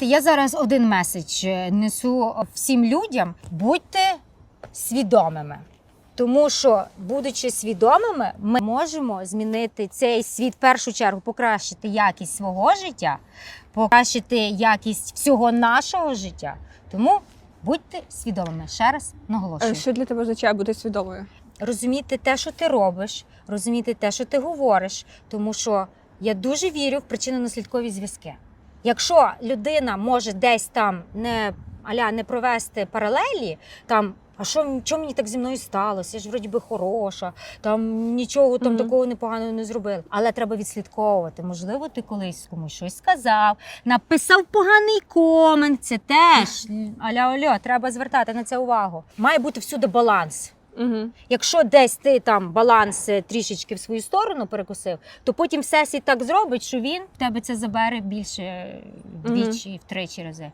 Я зараз один меседж е, несу всім людям: будьте свідомими. Тому що, будучи свідомими, ми можемо змінити цей світ в першу чергу, покращити якість свого життя, покращити якість всього нашого життя. Тому будьте свідомими. Ще раз наголошую. Е, Що для тебе означає бути свідомою? розуміти те, що ти робиш, розуміти те, що ти говориш, тому що я дуже вірю в причинно-наслідкові зв'язки. Якщо людина може десь там не аля не провести паралелі, там. А що чому мені так зі мною сталося? Я ж вроді би хороша, там нічого там Мгм. такого непоганого не зробила. Але треба відслідковувати. Можливо, ти колись комусь щось сказав, написав поганий комент. Це теж аля ольо, треба звертати на це увагу. Має бути всюди баланс. Угу. Якщо десь ти там баланс е, трішечки в свою сторону перекусив, то потім всесвіт так зробить, що він в тебе це забере більше вдвічі, втричі рази.